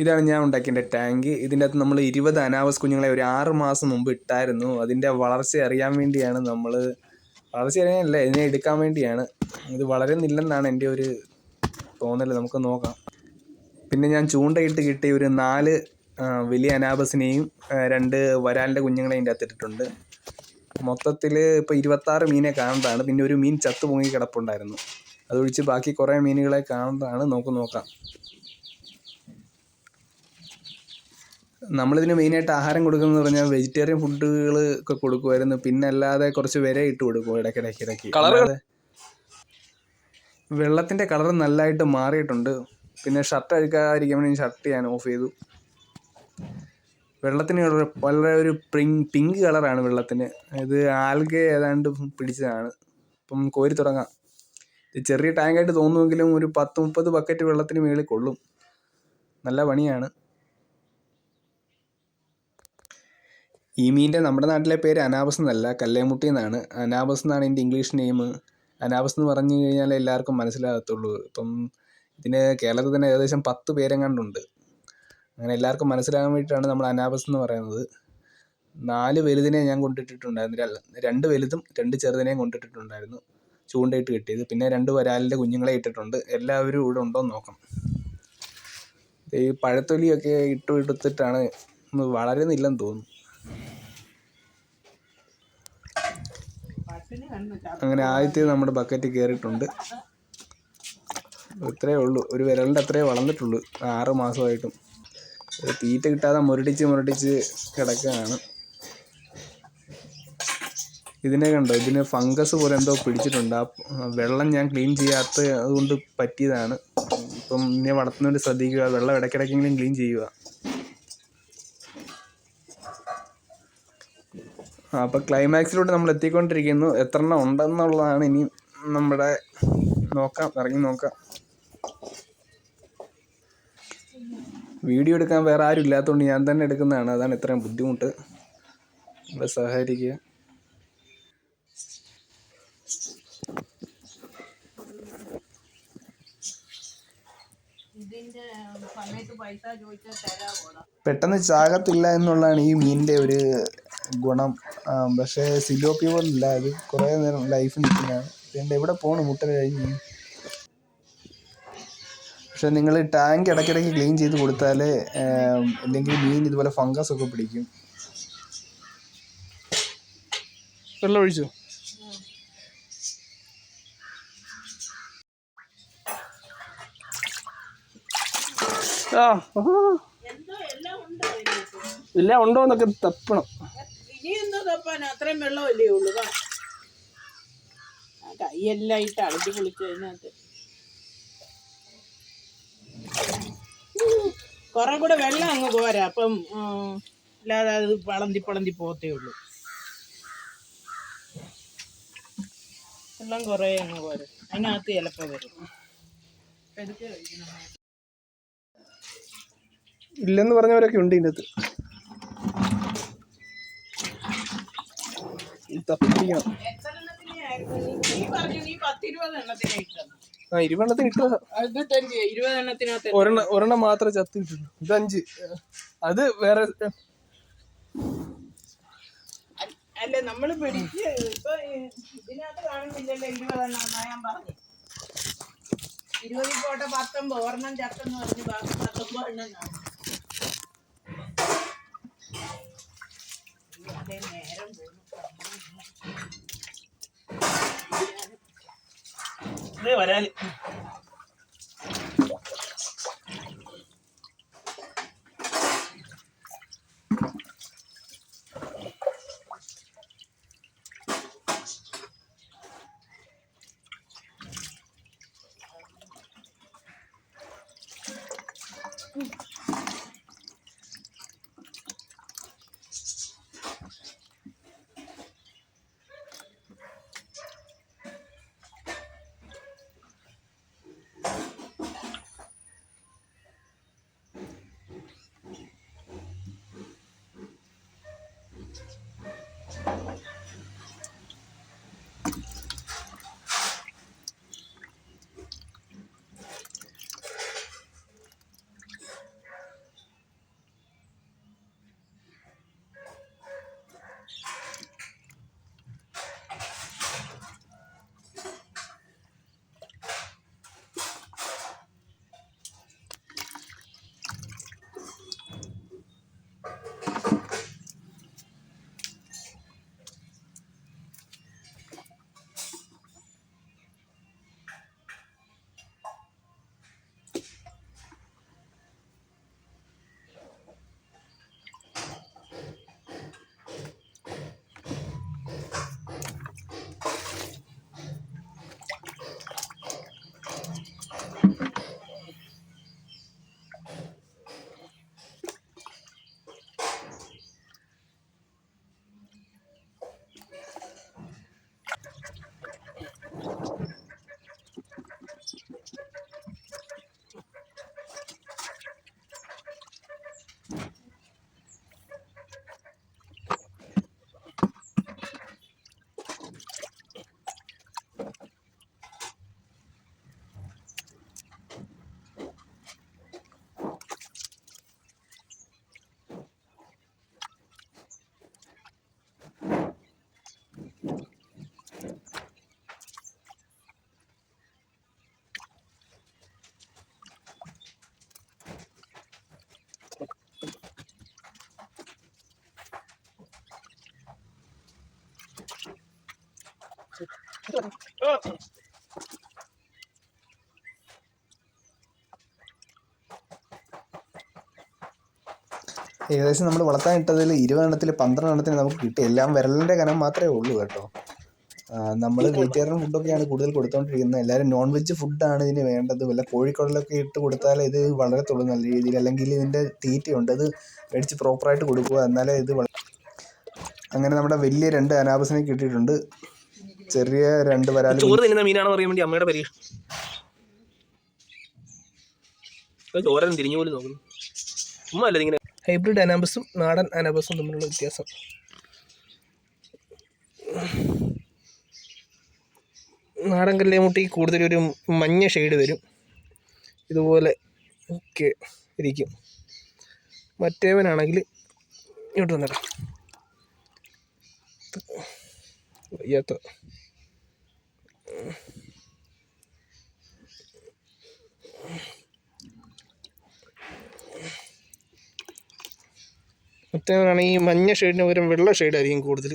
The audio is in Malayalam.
ഇതാണ് ഞാൻ ഉണ്ടാക്കിയ ടാങ്ക് ഇതിന്റെ അകത്ത് നമ്മൾ ഇരുപത് അനാവസ് കുഞ്ഞുങ്ങളെ ഒരു ആറ് മാസം മുമ്പ് ഇട്ടായിരുന്നു. അതിന്റെ വളർച്ച അറിയാൻ വേണ്ടിയാണ് നമ്മൾ വളർച്ച അറിയാനല്ല ഇതിനെ എടുക്കാൻ വേണ്ടിയാണ്. ഇത് വളരുന്നില്ലെന്നാണ് എന്റെ ഒരു തോന്നൽ നമുക്ക് നോക്കാം. പിന്നെ ഞാൻ ചൂണ്ടയിട്ട് കിട്ടിയ ഒരു നാല് വലിയ അനാബസിനെയും രണ്ട് വരാലിന്റെ കുഞ്ഞുങ്ങളെയും ഇതിന്റെ അകത്തിട്ടിട്ടുണ്ട് മൊത്തത്തിൽ ഇപ്പോൾ ഇരുപത്താറ് മീനെ കാണുന്നതാണ്. പിന്നെ ഒരു മീൻ ചത്തു പൊങ്ങി കിടപ്പുണ്ടായിരുന്നു അതൊഴിച്ച് ബാക്കി കുറേ മീനുകളെ കാണുന്നതാണ്. നമുക്ക് നോക്കാം. നമ്മളിതിന് മെയിനായിട്ട് ആഹാരം കൊടുക്കുന്നത് പറഞ്ഞാൽ വെജിറ്റേറിയൻ ഫുഡുകൾ ഒക്കെ കൊടുക്കുമായിരുന്നു. പിന്നെ അല്ലാതെ കുറച്ച് വിര ഇട്ട് കൊടുക്കും ഇടയ്ക്കിടയ്ക്ക് ഇടയ്ക്ക്. വെള്ളത്തിന്റെ വെള്ളത്തിന്റെ കളർ നല്ലതായിട്ട് മാറിയിട്ടുണ്ട്. പിന്നെ ഷർട്ട് അഴുക്കാതിരിക്കാൻ വേണ്ടി ഷർട്ട് ഞാൻ ഓഫ് ചെയ്തു. വെള്ളത്തിന് വളരെ ഒരു പിങ്ക് പിങ്ക് കളറാണ് വെള്ളത്തിന്. ഇത് ആൽഗെ ഏതാണ്ട് പിടിച്ചതാണ്. ഇപ്പം കോരി തുടങ്ങാം. ഇത് ചെറിയ ടാങ്കായിട്ട് തോന്നുമെങ്കിലും ഒരു പത്ത് മുപ്പത് ബക്കറ്റ് വെള്ളത്തിന് മേളിൽ കൊള്ളും. നല്ല പണിയാണ്. ഈ മീനിന്റെ നമ്മുടെ നാട്ടിലെ പേര് അനാബസ് എന്നല്ല കല്ലേമുട്ടി എന്നാണ്. അനാബസ് എന്നാണ് ഇതിന്റെ ഇംഗ്ലീഷ് നെയിം അനാബസ് എന്ന് പറഞ്ഞു കഴിഞ്ഞാൽ എല്ലാവർക്കും മനസ്സിലാകത്തുള്ളൂ. ഇപ്പം ഇതിന് കേരളത്തിൽ തന്നെ ഏകദേശം പത്ത് പേരെങ്ങാണ്ടുണ്ട്. അങ്ങനെ എല്ലാവർക്കും മനസ്സിലാകാൻ വേണ്ടിയിട്ടാണ് നമ്മൾ അനാബസ് എന്ന് പറയുന്നത്. നാല് വലുതിനെ ഞാൻ കൊണ്ടിട്ടിട്ടുണ്ടായിരുന്നു. രണ്ട് വലുതും രണ്ട് ചെറുതിനെയും കൊണ്ടിട്ടിട്ടുണ്ടായിരുന്നു. ചൂണ്ടയിട്ട് കിട്ടിയത്. പിന്നെ രണ്ട് വരാലിന്റെ കുഞ്ഞുങ്ങളെ ഇട്ടിട്ടുണ്ട്. എല്ലാവരും ഇവിടെ ഉണ്ടോ എന്ന് നോക്കണം. ഈ പഴത്തൊലിയൊക്കെ ഇട്ട് എടുത്തിട്ടാണ് വളരുന്നില്ലെന്ന് തോന്നുന്നു. അങ്ങനെ ആദ്യത്തെ നമ്മുടെ ബക്കറ്റ് കയറിയിട്ടുണ്ട് ഇത്രേ ഉള്ളൂ. ഒരു വിരലിന്റെ അത്രേ വളർന്നിട്ടുള്ളൂ. ആറ് മാസമായിട്ടും. തീറ്റ കിട്ടാതെ മുരടിച്ച് മുരടിച്ച് കിടക്കുകയാണ്. ഇതിനെ കണ്ടോ? ഇതിന് ഫംഗസ് പോലെ എന്തോ പിടിച്ചിട്ടുണ്ട്. ആ വെള്ളം ഞാൻ ക്ലീൻ ചെയ്യാത്ത അതുകൊണ്ട് പറ്റിയതാണ്. ഇപ്പം ഇനി വളർത്തുന്നവർ ശ്രദ്ധിക്കുക. വെള്ളം ഇടയ്ക്കിടയ്ക്കെങ്കിലും ക്ലീൻ ചെയ്യുക. അപ്പോൾ ക്ലൈമാക്സിലോട്ട് നമ്മൾ എത്തിക്കൊണ്ടിരിക്കുന്നു. എത്ര എണ്ണം ഉണ്ടെന്നുള്ളതാണ് ഇനി നമ്മുടെ നോക്കാം ഇറങ്ങി നോക്കാം. വീഡിയോ എടുക്കാൻ വേറെ ആരും ഇല്ലാത്തതുകൊണ്ട് ഞാൻ തന്നെ എടുക്കുന്നതാണ്. അതാണ് ഇത്രയും ബുദ്ധിമുട്ട്. നമ്മളെ തരാമോടാ പെട്ടെന്ന് ചാകത്തില്ല എന്നുള്ളതാണ് ഈ മീനിന്റെ ഒരു ഗുണം. പക്ഷേ സിലോപ്പി പോലല്ല അത് കുറേ നേരം ലൈഫ് നിൽക്കുന്നതാണ്. ഇതിന്റെ എവിടെ പോകണം മുട്ട കഴിഞ്ഞ്. പക്ഷെ നിങ്ങൾ ടാങ്ക് ഇടയ്ക്കിടയ്ക്ക് ക്ലീൻ ചെയ്ത് കൊടുത്താൽ അല്ലെങ്കിൽ മീൻ ഇതുപോലെ ഫംഗസ് ഒക്കെ പിടിക്കും. വെള്ളം ഒഴിച്ചു? ആ. ഇല്ല ഉണ്ടോ എന്നൊക്കെ തപ്പണം. തപ്പാൻ അത്രയും വെള്ളമല്ലേ ഉള്ളു. വാ. കൈയെല്ലാം ഇട്ട് അടിച്ചു കുളിച്ചു അതിനകത്ത് കുറെ കൂടെ വെള്ളം അങ്ങ് പോരാ അപ്പം അല്ലാതെ അത് പളന്തി പളന്തി പോത്തേ ഉള്ളൂ. വെള്ളം കുറേ അങ്ങ് പോരാ. അതിനകത്ത് ചിലപ്പോൾ വരും. ഇല്ലെന്ന് പറഞ്ഞവരൊക്കെ ഉണ്ട് ഇതിന്റെ ഇട്ടത് ആ ഒരെണ്ണം ഒരെണ്ണം ചത്ത് കിട്ടുള്ളൂ ഇത് അഞ്ച്. അത് വേറെ അല്ല- നമ്മൾ പിടിച്ച് ഇപ്പൊ ഇതിനകത്ത് കാണുന്നില്ലല്ലോ ഇരുപതെണ്ണം ഞാൻ പറഞ്ഞു ഇരുപതിൽ പോട്ടെ പത്തൊമ്പത്. ഒരെണ്ണം ചത്തെന്ന് പറഞ്ഞ് ബാക്കി പത്തൊമ്പത് എണ്ണം കാണും. అదే వరాలి Mm-hmm. ഏകദേശം നമ്മൾ വളർത്താൻ ഇട്ടതിൽ ഇരുപതെണ്ണത്തിൽ പന്ത്രണ്ടെണ്ണത്തിന് നമുക്ക് കിട്ടി. എല്ലാം വിരലിന്റെ കനം മാത്രമേ ഉള്ളൂ കേട്ടോ. നമ്മൾ വെജിറ്റേറിയൻ ഫുഡൊക്കെയാണ് കൂടുതൽ കൊടുത്തുകൊണ്ടിരിക്കുന്നത് എല്ലാവരും നോൺ വെജ് ഫുഡാണ് ഇതിന് വേണ്ടത്. വല്ല കോഴിക്കോടലൊക്കെ ഇട്ട് കൊടുത്താൽ ഇത് വളരെ വളരത്തുള്ളൂ നല്ല രീതിയിൽ. അല്ലെങ്കിൽ ഇതിന്റെ തീറ്റയുണ്ട്. അത് മേടിച്ച് പ്രോപ്പറായിട്ട് കൊടുക്കുക. എന്നാലേ ഇത് അങ്ങനെ നമ്മുടെ വലിയ രണ്ട് അനാബസിനെ കിട്ടിയിട്ടുണ്ട്. ചെറിയ രണ്ട് വരാൽ ചോറ് തിന്നുന്ന മീനാണെന്ന് പറയാൻ വേണ്ടി അമ്മയുടെ പരീക്ഷ? ചോരൻ തിരിഞ്ഞു പോലും നോക്കുന്നു. അല്ല ഇങ്ങനെ ഹൈബ്രിഡ് അനാബസും നാടൻ അനാബസും തമ്മിലുള്ള വ്യത്യാസം. നാടൻ കല്ലേമുട്ടി കൂടുതലൊരു മഞ്ഞ ഷെയ്ഡ് വരും. ഇതുപോലെ ഒക്കെ ഇരിക്കും. മറ്റേവനാണെങ്കിൽ ഇങ്ങോട്ട് വന്നിടാം. വയ്യാത്ത. മറ്റേവനാണെങ്കിൽ ഈ മഞ്ഞ ഷെയ്ഡിന് പകരം വെള്ള ഷെയ്ഡായിരിക്കും കൂടുതൽ